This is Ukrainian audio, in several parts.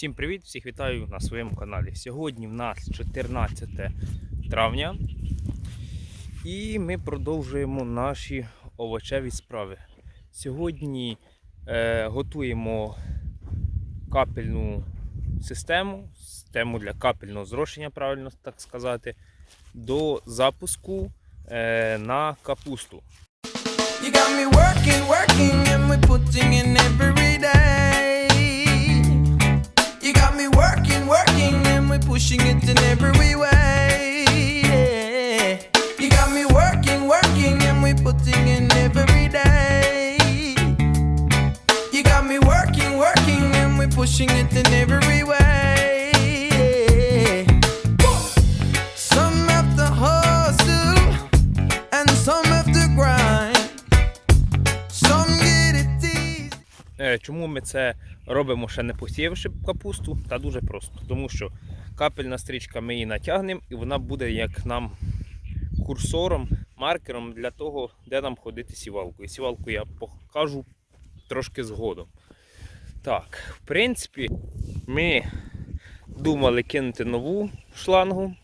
Всім привіт! Всіх вітаю на своєму каналі. Сьогодні в нас 14 травня і ми продовжуємо наші овочеві справи. Сьогодні е, готуємо капельну систему, систему для капельного зрошення, правильно так сказати, до запуску е, на капусту. You got me working, working, and we're putting in every day. Working, working, and we're pushing it in every way. Ми це робимо ще не посіявши капусту? Та дуже просто. Тому що капельна стрічка ми її натягнемо і вона буде як нам курсором, маркером для того, де нам ходити сівалкою. Сівалку я покажу трошки згодом. Так, в принципі, ми думали кинути нову шлангу.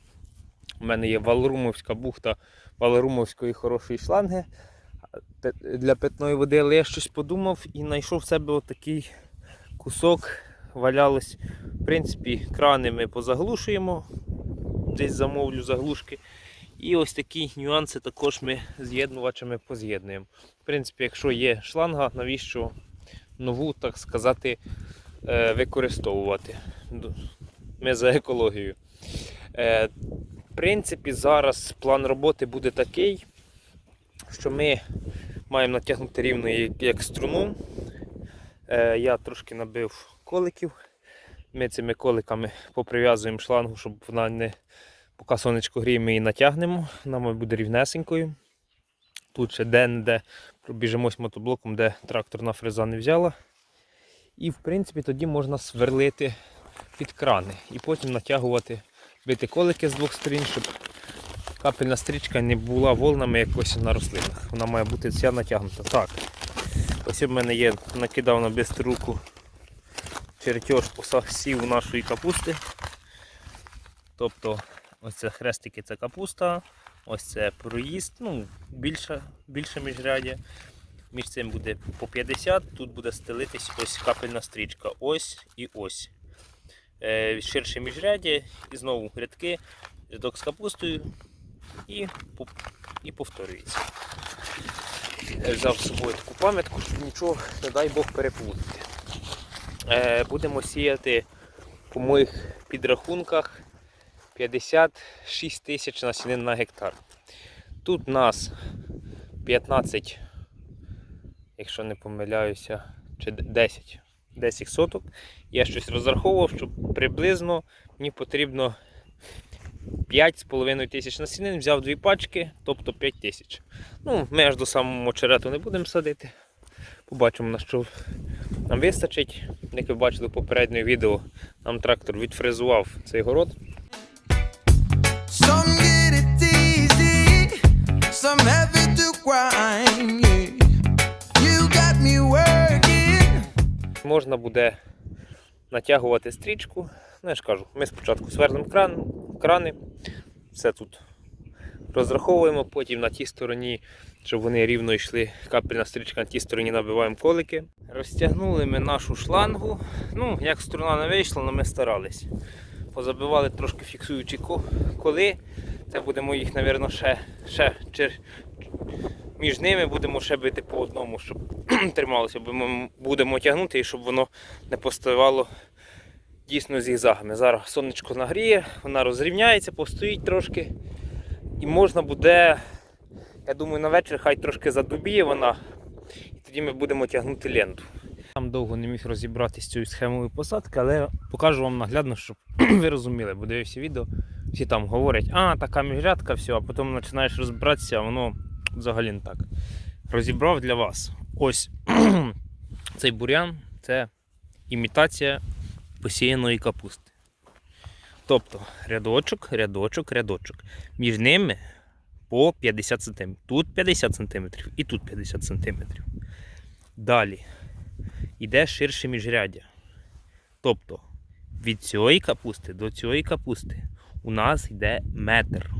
У мене є Валрумовська бухта Валрумовської хорошої шланги для питної води, але я щось подумав і знайшов в себе отакий кусок. Валялось. В принципі, крани ми позаглушуємо, десь замовлю заглушки. І ось такі нюанси також ми з'єднувачами поз'єднуємо. В принципі, якщо є шланга, навіщо нову, так сказати, е, використовувати. Ми за екологію. Е, В принципі, зараз план роботи буде такий, що ми маємо натягнути рівно як, струну. Е, я трошки набив коликів. Ми цими коликами поприв'язуємо шлангу, щоб вона не поки сонечко гріє, ми її натягнемо. Вона має буде рівнесенькою. Тут ще де-не-де пробіжимось мотоблоком, де тракторна фреза не взяла. І в принципі тоді можна сверлити під крани і потім натягувати, бити колики з двох сторін, щоб капельна стрічка не була волнами якось на рослинах. Вона має бути вся натягнута. Так. Ось у мене є, накидав на бистру руку чертеж посахсів нашої капусти. Тобто ось це хрестики це капуста, ось це проїзд, ну, більше, більше міжрядя. Між цим буде по 50, тут буде стелитись ось капельна стрічка. Ось і ось. Е, ширше міжрядя і знову рядки, рядок з капустою і, і повторюється. Я взяв з собою таку пам'ятку, щоб нічого, не дай Бог, переплутати. Е, будемо сіяти по моїх підрахунках 56 тисяч насінин на гектар. Тут нас 15, якщо не помиляюся, чи 10, 10 соток. Я щось розраховував, що приблизно мені потрібно 5,5 тисяч насінин, взяв дві пачки, тобто 5 тисяч. Ну, ми аж до самого очерету не будемо садити. Побачимо, на що нам вистачить. Як ви бачили в попередньому відео, нам трактор відфрезував цей город. Можна буде натягувати стрічку. Ну, я ж кажу, ми спочатку свернемо кран, крани, все тут розраховуємо, потім на тій стороні, щоб вони рівно йшли, капельна стрічка на тій стороні набиваємо колики. Розтягнули ми нашу шлангу. Ну, як струна не вийшла, але ми старались. Позабивали трошки фіксуючі коли. Це будемо їх, мабуть, ще, ще чер... між ними будемо ще бити по одному, щоб трималося, бо ми будемо тягнути і щоб воно не поставало дійсно зігзагами. Зараз сонечко нагріє, вона розрівняється, постоїть трошки. І можна буде, я думаю, на вечір хай трошки задубіє вона, і тоді ми будемо тягнути ленту. Там довго не міг розібратися з цією схемою посадки, але покажу вам наглядно, щоб ви розуміли, бо дивився відео, всі там говорять, а, така міжрядка, все, а потім починаєш розбиратися, а воно взагалі не так. Розібрав для вас. Ось цей бурян це імітація посіяної капусти. Тобто рядочок, рядочок, рядочок. Між ними по 50 см. Тут 50 см і тут 50 см. Далі йде ширше міжряддя. Тобто від цієї капусти до цієї капусти у нас йде метр.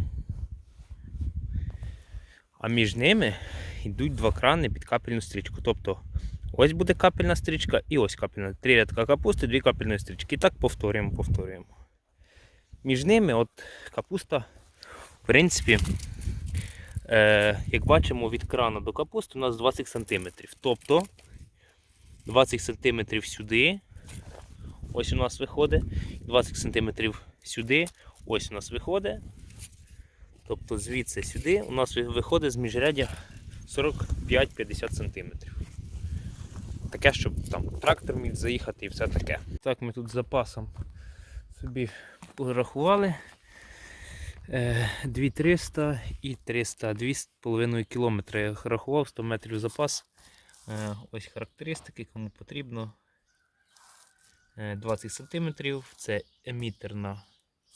А між ними йдуть два крани під капельну стрічку. Тобто ось буде капельна стрічка і ось капельна. Три рядка капусти, дві капельні стрічки. І так повторюємо, повторюємо. Між ними от капуста, в принципі, е, як бачимо, від крана до капусти у нас 20 см. Тобто 20 см сюди. Ось у нас виходить. 20 см сюди. Ось у нас виходить. Тобто звідси сюди у нас виходить з міжрядя 45-50 см. Таке, щоб там трактор міг заїхати і все таке. Так, ми тут з запасом собі порахували. Е, 2300 і 300, 2,5 км. Я рахував 100 метрів запас. Е, Ось характеристики, кому потрібно. Е, 20 см. Це емітерна,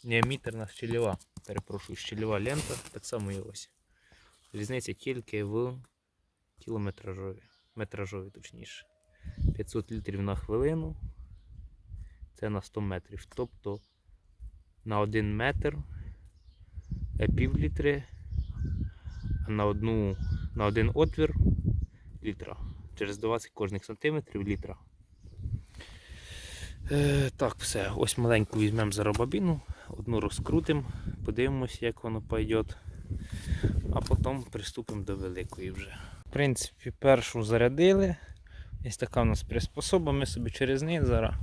не емітерна щільова, перепрошую, щільова лента. Так само і ось. Різниця тільки в кілометражові, метражові точніше. 500 літрів на хвилину. Це на 100 метрів. Тобто на 1 метр е, пів літри, а на, одну, на один отвір літра. Через 20 кожних сантиметрів літра. Е, так, все. Ось маленьку візьмемо зараз бабіну, одну розкрутимо, подивимося, як воно пойде. А потім приступимо до великої вже. В принципі, першу зарядили. Ось така у нас приспособа, ми собі через неї зараз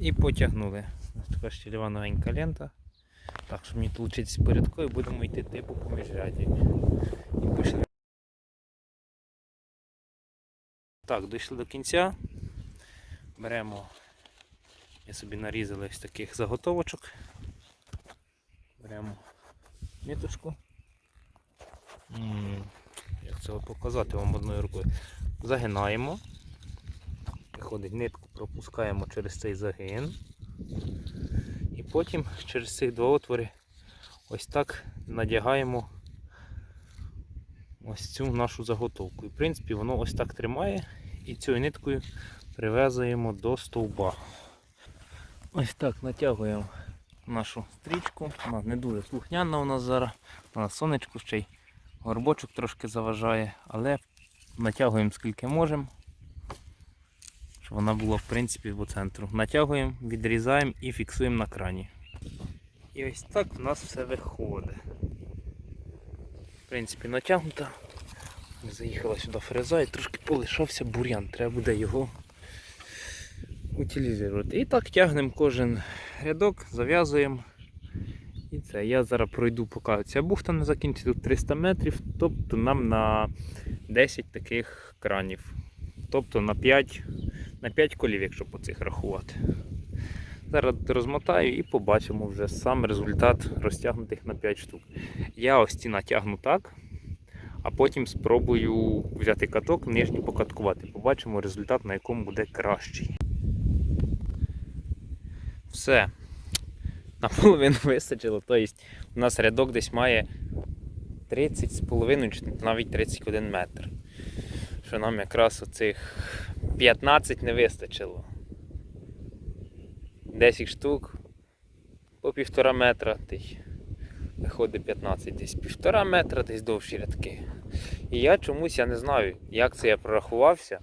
і потягнули. Ось така щільова новенька лента. Так, щоб мені толучитися порядкою, будемо йти типу по міжряді. І пішли. Так, дійшли до кінця. Беремо. Я собі нарізали ось таких заготовочок. Беремо ниточку. Як це показати вам одною рукою? Загинаємо. Виходить нитку, пропускаємо через цей загин. І потім через ці два отвори ось так надягаємо ось цю нашу заготовку. І в принципі воно ось так тримає і цією ниткою прив'язуємо до стовба. Ось так натягуємо нашу стрічку. Вона не дуже слухняна у нас зараз. На сонечку ще й горбочок трошки заважає, але натягуємо скільки можемо, щоб вона була в принципі по центру. Натягуємо, відрізаємо і фіксуємо на крані. І ось так в нас все виходить. В принципі, натягнута. Заїхала сюди фреза і трошки полишався бур'ян. Треба буде його утилізувати. І так тягнемо кожен рядок, зав'язуємо. І це. Я зараз пройду, поки ця бухта не закінчиться, тут 300 метрів, тобто нам на 10 таких кранів. Тобто на 5, на 5 колів, якщо по цих рахувати. Зараз розмотаю і побачимо вже сам результат розтягнутих на 5 штук. Я ось ці натягну так, а потім спробую взяти каток, нижній покаткувати. Побачимо результат, на якому буде кращий. Все. Наполовину вистачило. Тобто у нас рядок десь має 30,5 чи навіть 31 метр. Що нам якраз оцих 15 не вистачило. 10 штук по півтора метра десь. Виходить 15 десь півтора метра, десь довші рядки. І я чомусь я не знаю, як це я прорахувався,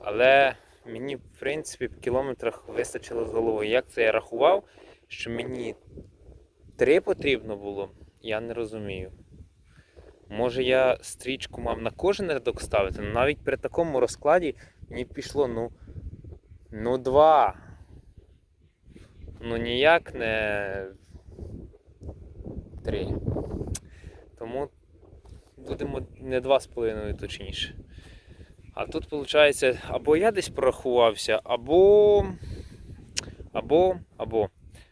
але мені, в принципі, в кілометрах вистачило з головою. Як це я рахував, що мені три потрібно було, я не розумію. Може я стрічку мав на кожен рядок ставити, але навіть при такому розкладі мені пішло ну, ну два. Ну ніяк не три. Тому будемо не два з половиною точніше. А тут виходить, або я десь порахувався, або. Або. Або.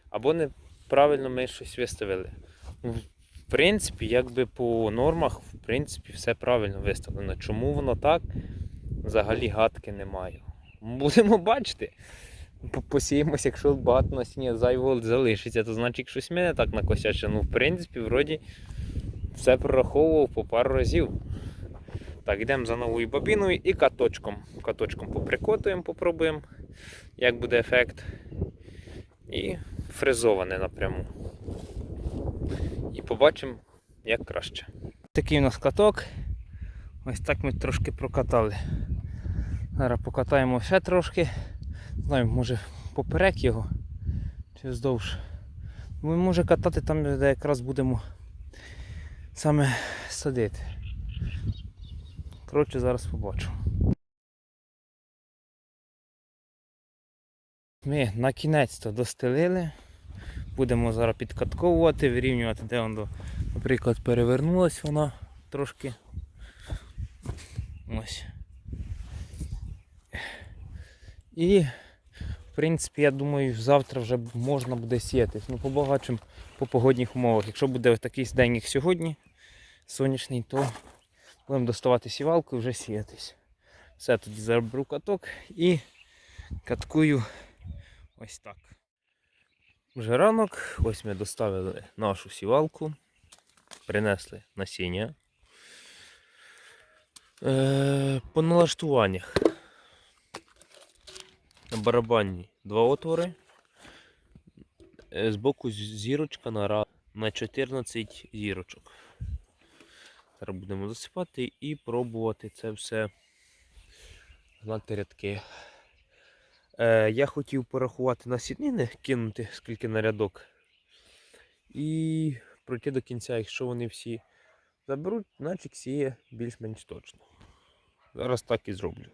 Або неправильно ми щось виставили. В принципі, якби по нормах, в принципі, все правильно виставлено. Чому воно так? Взагалі гадки немає. Будемо бачити. По- Посіємося, якщо багато насіння зайвого залишиться, то значить щось мене так накосяче. Ну, в принципі, вроді все прораховував по пару разів. Так, йдемо за новою бобіною і каточком. Каточком поприкотуємо, попробуємо, як буде ефект. і фрезоване напряму. І побачимо, як краще. Такий у нас каток. Ось так ми трошки прокатали. Зараз покатаємо ще трошки. Знаю, може поперек його чи вздовж. Ми може катати там, де якраз будемо саме садити. Коротше, зараз побачу. Ми на кінець-то достелили. Будемо зараз підкатковувати, вирівнювати, де воно, наприклад, перевернулась вона трошки. Ось. І, в принципі, я думаю, завтра вже можна буде сіятись. Ну, побагачимо по погодних умовах. Якщо буде такий день, як сьогодні, сонячний, то будемо доставати сівалку і вже сіятись. Все, тоді заберу каток і каткую ось так. Вже ранок, ось ми доставили нашу сівалку, принесли насіння. Е, по налаштуваннях. На барабанні два отвори. Е, з- зірочка на, на 14 зірочок. Зараз будемо засипати і пробувати це все гнати рядки. Е, я хотів порахувати на сіднини, кинути скільки на рядок. І пройти до кінця, якщо вони всі заберуть, значить сіє більш-менш точно. Зараз так і зроблю.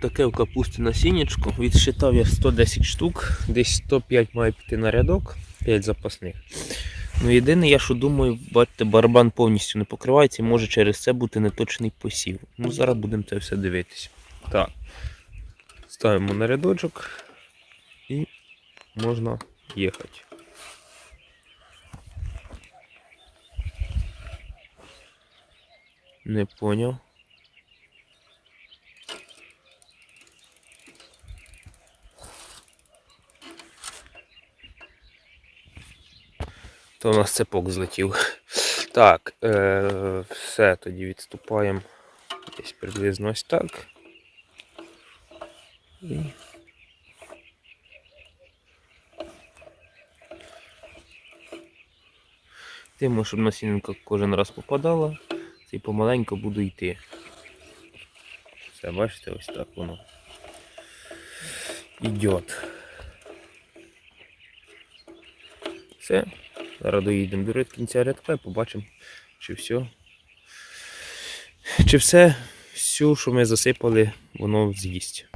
Таке в капусті насіннячко. Відсчитав я 110 штук, десь 105 має піти на рядок, 5 запасних. Ну єдине, я що думаю, бачите, барабан повністю не покривається і може через це бути неточний посів. Ну зараз будемо це все дивитись. Так. Ставимо на рядочок і можна їхати. Не поняв. То у нас цепок злетів. Так, е, все, тоді відступаємо десь приблизно ось так. І... Тимо, щоб насінинка кожен раз попадала, і помаленьку буду йти. Все, бачите, ось так воно. Ідет. Все. Зараз доїдемо до кінця рядка і побачимо, чи все. Чи все, все, що ми засипали, воно з'їсть.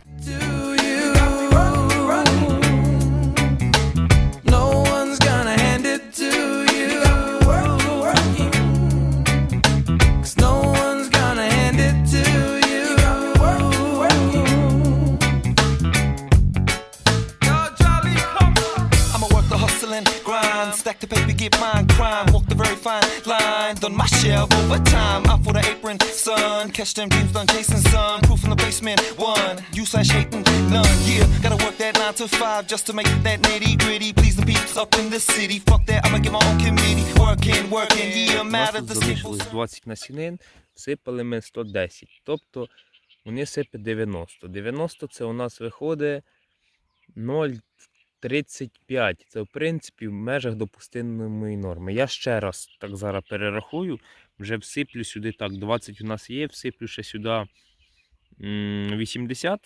12 overtime. Out for the apron, son. Catch them dudes done chasing some. Proof in the basement, one. You slash hating, none. Yeah, gotta work that 9 to 5 just to make that nitty gritty. Please the peeps up in the city. Fuck that, I'ma get my own committee. Working, working, yeah, I'm out of the Залишилось 20 насінин, всипали ми 110. Тобто вони сипять 90. 90 це у нас виходить 0,35. Це в принципі в межах допустимої норми. Я ще раз так зараз перерахую вже всиплю сюди так. 20 у нас є, всиплю ще сюди 80.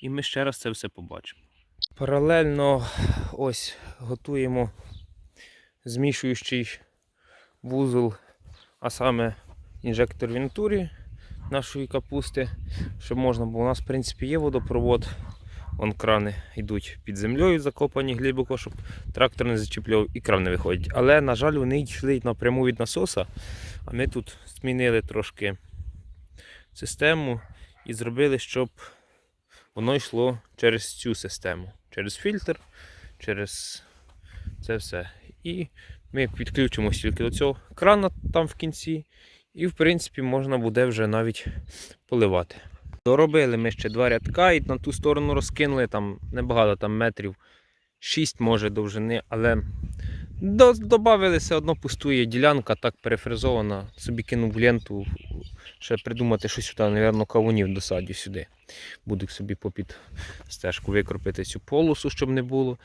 І ми ще раз це все побачимо. Паралельно ось готуємо змішуючий вузол, а саме інжектор Вентурі нашої капусти, щоб можна було. У нас, в принципі, є водопровод. Вон крани йдуть під землею, закопані глибоко, щоб трактор не зачіпляв і кран не виходить. Але, на жаль, вони йшли напряму від насоса. А ми тут змінили трошки систему і зробили, щоб воно йшло через цю систему, через фільтр, через це все. І ми підключимося тільки до цього крана там в кінці, і в принципі можна буде вже навіть поливати. Доробили ми ще два рядка і на ту сторону розкинули там небагато, там метрів 6 може довжини, але До, добавили все одно пустує ділянка, так перефрезована. Собі кинув ленту. Ще придумати щось сюди, напевно, кавунів досадю сюди. Буду собі попід стежку викропити цю полосу, щоб не було.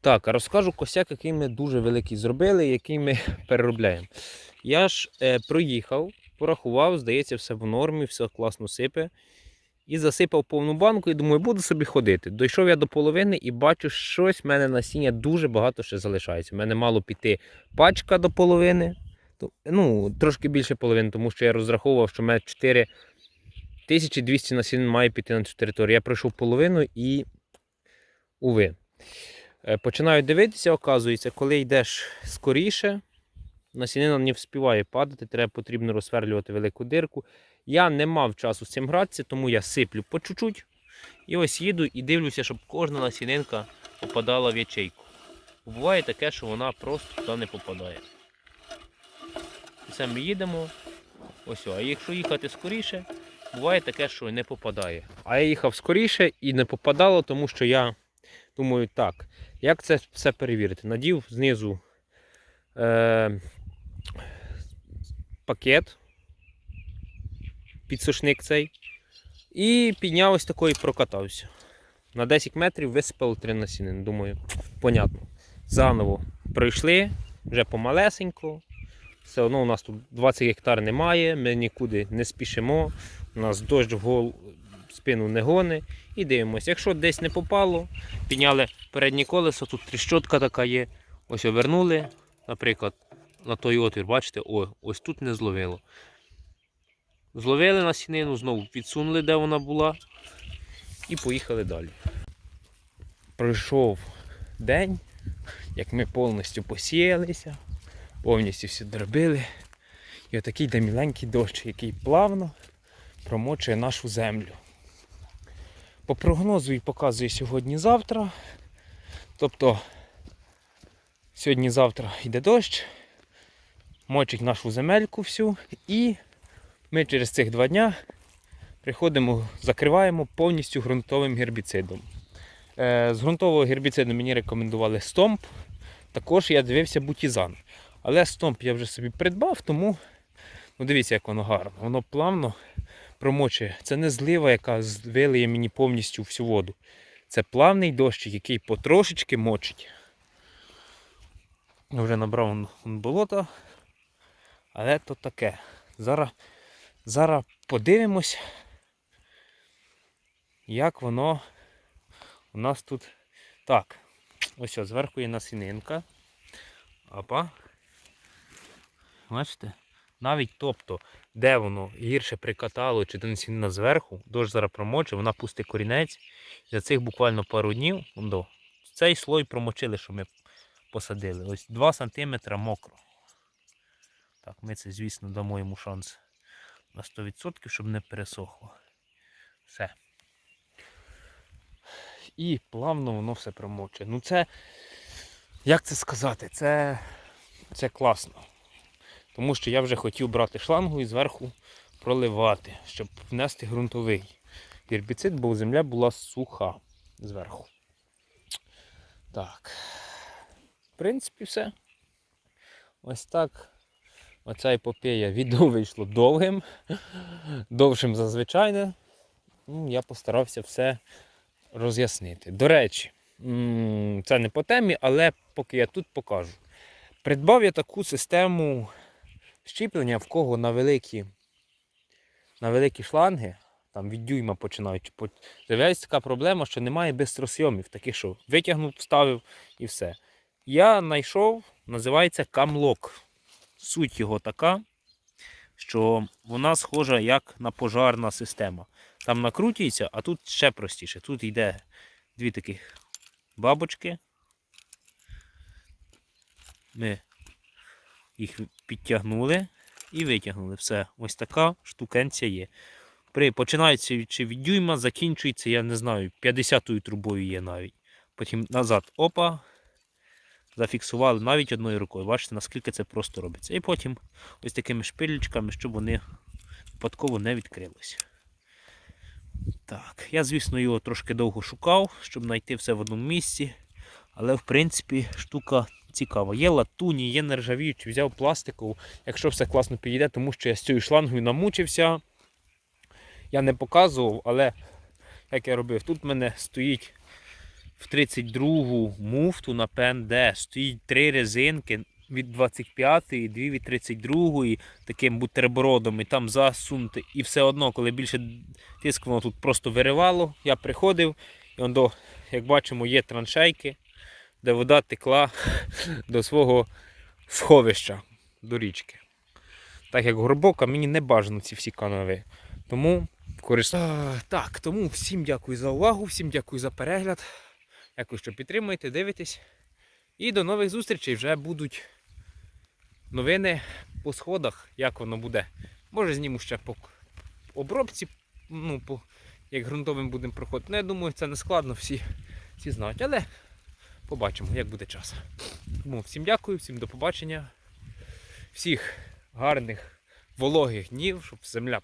Так, а розкажу косяк, який ми дуже великий зробили, який ми переробляємо. Я ж е, проїхав, порахував, здається, все в нормі, все класно сипе. І засипав повну банку і думаю, буду собі ходити. Дійшов я до половини і бачу, щось в мене насіння дуже багато ще залишається. У мене мало піти пачка до половини. Ну, трошки більше половини, тому що я розраховував, що в мене 4200 насінин має піти на цю територію. Я пройшов половину і уви. Е, Починаю дивитися, оказується, коли йдеш скоріше, насінина не вспіває падати, треба потрібно розсверлювати велику дирку. Я не мав часу з цим гратися, тому я сиплю по чуть-чуть. І ось їду і дивлюся, щоб кожна насінинка попадала в ячейку. Буває таке, що вона просто туди не попадає. Це ми їдемо. Ось, а якщо їхати скоріше, буває таке, що не попадає. А я їхав скоріше і не попадало, тому що я думаю, так, як це все перевірити? Надів знизу е, пакет, підсушник цей, і підняв ось такий прокатався. На 10 метрів висипало три насінини. Думаю, понятно. Заново пройшли, вже помалесенько. Все одно у нас тут 20 гектар немає, ми нікуди не спішимо. У нас дощ в гол спину не гони. І дивимося. Якщо десь не попало, підняли переднє колесо, тут тріщотка така є. Ось овернули, наприклад, на той отвір, бачите, о, ось тут не зловило. Зловили насінину, знову відсунули, де вона була, і поїхали далі. Пройшов день, як ми повністю посіялися, повністю все дробили. І отакий де міленький дощ, який плавно промочує нашу землю. По прогнозу і показує сьогодні-завтра. Тобто сьогодні-завтра йде дощ, мочить нашу земельку всю і ми через цих два дня приходимо, закриваємо повністю ґрунтовим гербіцидом. Е, З ґрунтового гербіциду мені рекомендували стомп. Також я дивився бутізан. Але стомп я вже собі придбав, тому ну, дивіться, як воно гарно. Воно плавно промочує. Це не злива, яка вилиє мені повністю всю воду. Це плавний дощик, який потрошечки мочить. Вже набрав болота. Але то таке. Зараз, зараз подивимось, як воно у нас тут. Так, ось ось, зверху є насінинка. Опа. Бачите? Навіть тобто, де воно гірше прикатало чи насінина зверху, дощ зараз промочить, вона пустить корінець. За цих буквально пару днів, до, цей слой промочили, що ми посадили. Ось 2 см мокро. Так, ми це, звісно, дамо йому шанс на 100%, щоб не пересохло. Все. І плавно воно все промочує. Ну це, як це сказати, це, це класно. Тому що я вже хотів брати шлангу і зверху проливати, щоб внести ґрунтовий гербіцид, бо земля була суха зверху. Так. В принципі, все. Ось так. Оця епопея відео вийшло довгим, довшим за звичайне. Ну, Я постарався все роз'яснити. До речі, це не по темі, але поки я тут покажу. Придбав я таку систему щіплення, в кого на великі, на великі шланги, там від дюйма починаючи, з'являється така проблема, що немає бистросйомів, таких, що витягнув, вставив і все. Я знайшов, називається камлок. Суть його така, що вона схожа як на пожарна система. Там накрутюється, а тут ще простіше. Тут йде дві таких бабочки. Ми їх підтягнули і витягнули. Все, ось така штукенція є. При, починається чи від дюйма, закінчується, я не знаю, 50-ю трубою є навіть. Потім назад опа. Зафіксували навіть одною рукою. Бачите, наскільки це просто робиться. І потім ось такими шпилечками, щоб вони випадково не відкрилися. Так, я, звісно, його трошки довго шукав, щоб знайти все в одному місці. Але в принципі штука цікаво. Є латуні, є нержавіючі, взяв пластикову, якщо все класно підійде, тому що я з цією шлангою намучився. Я не показував, але як я робив, тут в мене стоїть в 32-гу муфту на ПНД, стоїть три резинки від 25-ї, дві від 32-ї, таким бутербродом, і там засунути. І все одно, коли більше тиск, воно тут просто виривало. Я приходив, і он до, як бачимо, є траншейки, де вода текла до свого сховища, до річки. Так як глибоко, мені не бажано ці всі канави. Тому користуюся. Так, тому всім дякую за увагу, всім дякую за перегляд. Дякую, що підтримуєте, дивитесь. І до нових зустрічей вже будуть новини по сходах, як воно буде. Може зніму ще по обробці, ну, по, як ґрунтовим будемо проходити. Ну, я думаю, це не складно, всі, всі знають. Але побачимо, як буде час. Тому всім дякую, всім до побачення. Всіх гарних вологих днів, щоб земля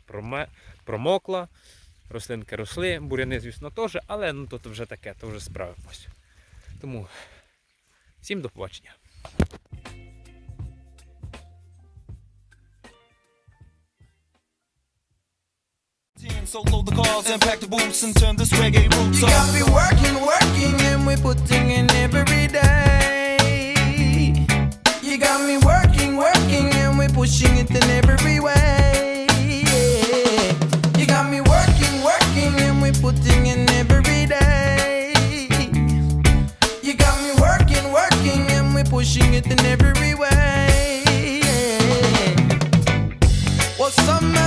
промокла, рослинки росли, буряни, звісно, теж, але ну, то, то вже таке, то вже справимось. Тому всім до побачення. So load the cars and pack the boots and turn this reggae roots You got me working, working, and we're putting in every day. You got me working, working, and we're pushing it in every way. every day. You got me working, working, and we're pushing it in every way. Well.